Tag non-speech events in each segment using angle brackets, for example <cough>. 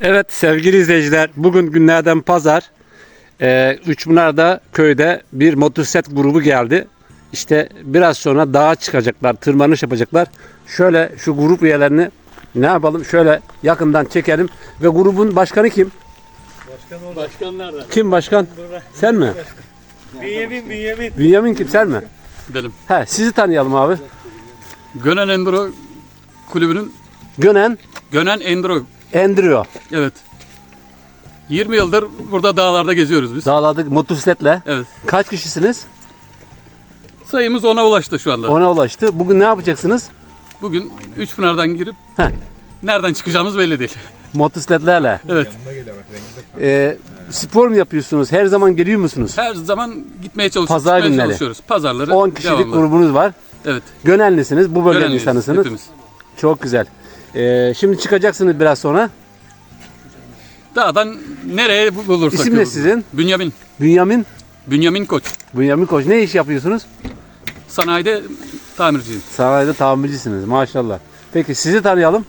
Evet sevgili izleyiciler bugün günlerden pazar ee, Üçpınar'da köyde bir motosiklet grubu geldi. İşte biraz sonra dağa çıkacaklar, tırmanış yapacaklar. Şöyle şu grup üyelerini ne yapalım? Şöyle yakından çekelim. Ve grubun başkanı kim? Başkan nerede? Kim başkan? Sen mi? Bünyamin, Bünyamin. Bünyamin kim sen mi? Gidelim. He sizi tanıyalım abi. Gönen Enduro kulübünün Gönen Gönen Enduro. Enduro. Evet. 20 yıldır burada dağlarda geziyoruz biz. Dağladık motosikletle. Evet. Kaç kişisiniz? Sayımız ona ulaştı şu anda. Ona ulaştı. Bugün ne yapacaksınız? Bugün Üçpınar'dan girip Heh. nereden çıkacağımız belli değil. Motosikletlerle. Evet. Ee, spor mu yapıyorsunuz? Her zaman geliyor musunuz? Her zaman gitmeye çalışıyoruz. Pazar günleri. çalışıyoruz. Pazarları 10 kişilik devamlı. grubunuz var. Evet. Gönenlisiniz. Bu bölgenin insanısınız. hepimiz. Çok güzel. Ee, şimdi çıkacaksınız biraz sonra. Dağdan nereye bu- bulursak. İsim ne sizin? Bünyamin. Bünyamin. Bünyamin Koç. Bünyamin Koç. Ne iş yapıyorsunuz? Sanayide tamirciyim. Sanayide tamircisiniz. Maşallah. Peki sizi tanıyalım.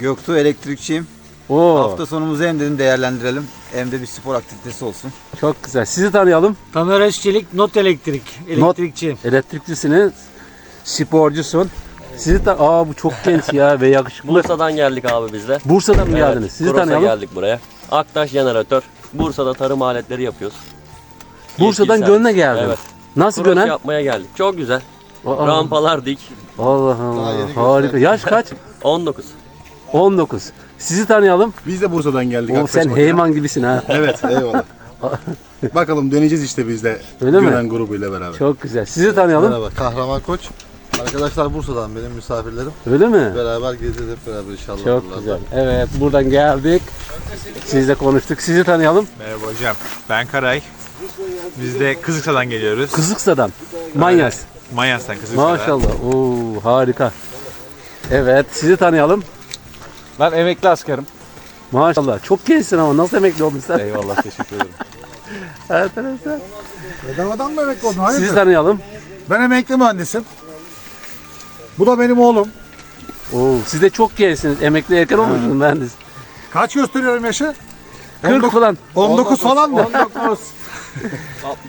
Göktuğ elektrikçiyim. Oo, Hafta sonumuzu hem dedim değerlendirelim hem de bir spor aktivitesi olsun. çok güzel. Sizi tanıyalım. Tamer Özçelik, Not Elektrik. Elektrikçi. Elektrikçisiniz. Sporcusun. Sizi ta- Aa bu çok genç ya ve yakışıklı. Bursa'dan geldik abi biz de. Bursa'dan mı Evet, geldiniz? Sizi Kuros'a tanıyalım. geldik buraya. Aktaş jeneratör. Bursa'da tarım aletleri yapıyoruz. Bursa'dan Yetkili Gönen'e servis. geldin. Evet. Nasıl Kuros Gönen? yapmaya geldik. Çok güzel. Aa, Rampalar dik. Allah Allah. Harika. Yaş kaç? <laughs> 19. 19. Sizi tanıyalım. Biz de Bursa'dan geldik. O arkadaş sen. Heyman gibisin ha. <laughs> Evet eyvallah. <laughs> Bakalım deneyeceğiz işte biz de. Öyle mi? Grubuyla beraber. Çok güzel. Sizi tanıyalım. Merhaba, Kahraman Koç. Arkadaşlar Bursa'dan benim misafirlerim. Öyle mi? Beraber gezeceğiz hep beraber inşallah. Çok buralarda. güzel. Evet buradan geldik. Sizle konuştuk. Sizi tanıyalım. Merhaba hocam. Ben Karay. Biz de Kızıksa'dan geliyoruz. Kızıksa'dan. Manyas. Manyas'tan Kızıksa'dan. Maşallah. Oo harika. Evet sizi tanıyalım. Ben emekli askerim. Maşallah. Çok gençsin ama nasıl emekli oldun sen? Eyvallah teşekkür ederim. Enteresan. Bedavadan mı emekli oldun? Hayırdır? Sizi tanıyalım. Ben emekli mühendisim. Bu da benim oğlum. Oo, siz de çok gençsiniz. Emekli erken olmuşsunuz mühendis. Kaç gösteriyorum yaşı? 40 falan. 19 falan mı? <laughs>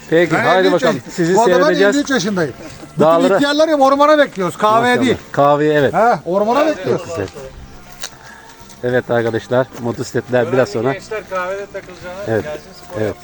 Peki Ben haydi 53 bakalım. yaş- Sizi Bu arada ben seyredeceğiz. 53 yaşındayım. Bütün Dağlara- ihtiyarları ormana bekliyoruz. Kahveye değil. Kahveye evet. He, ormana bekliyoruz. Güzel. Evet arkadaşlar motosikletler biraz sonra. Gençler kahvede takılacağına Evet. Evet.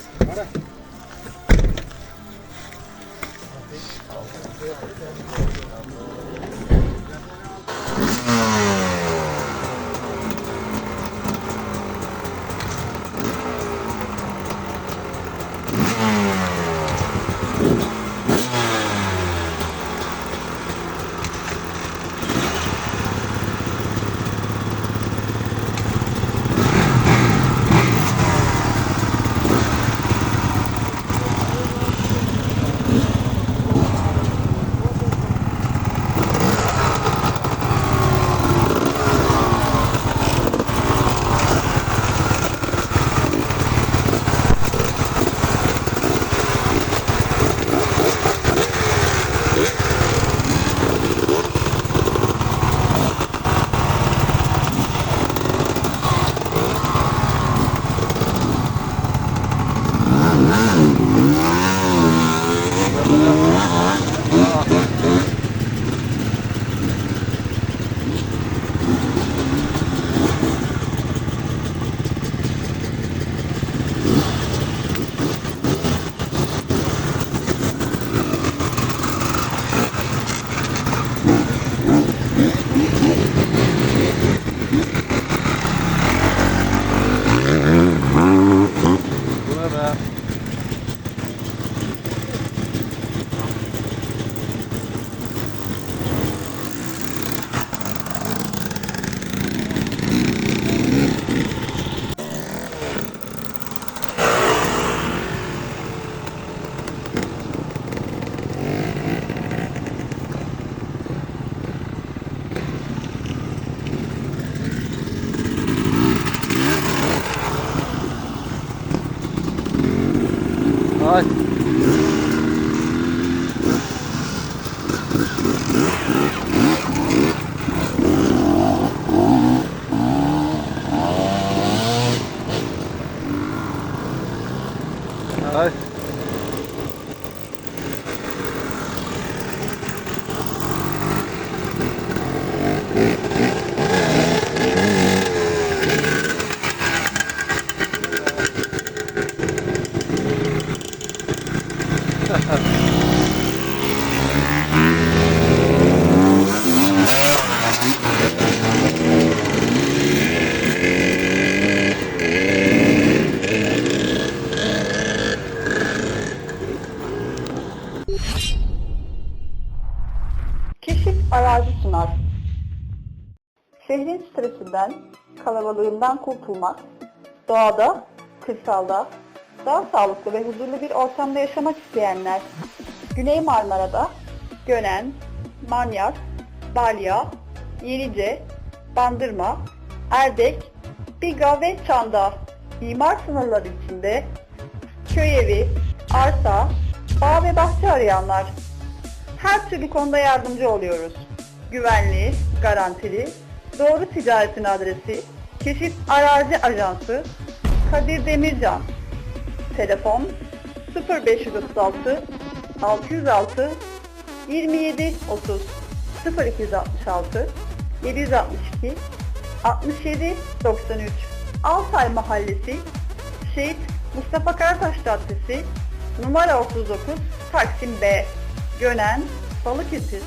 Bye. Keşif arazi sunar. Şehrin stresinden, kalabalığından kurtulmak, doğada, kırsalda, daha sağlıklı ve huzurlu bir ortamda yaşamak isteyenler, Güney Marmara'da, Gönen, Manyas, Balya, Yenice, Bandırma, Erdek, Biga ve Çanda, imar sınırları içinde köy evi, arsa, bağ ve bahçe arayanlar, her türlü konuda yardımcı oluyoruz. Güvenli, garantili, doğru ticaretin adresi, Keşif Arazi Ajansı, Kadir Demircan. Telefon 0536 606 27 30 0266 762 67 93 Altay Mahallesi Şehit Mustafa Karataş Caddesi numara 39 Taksim B Gönen Balıkesir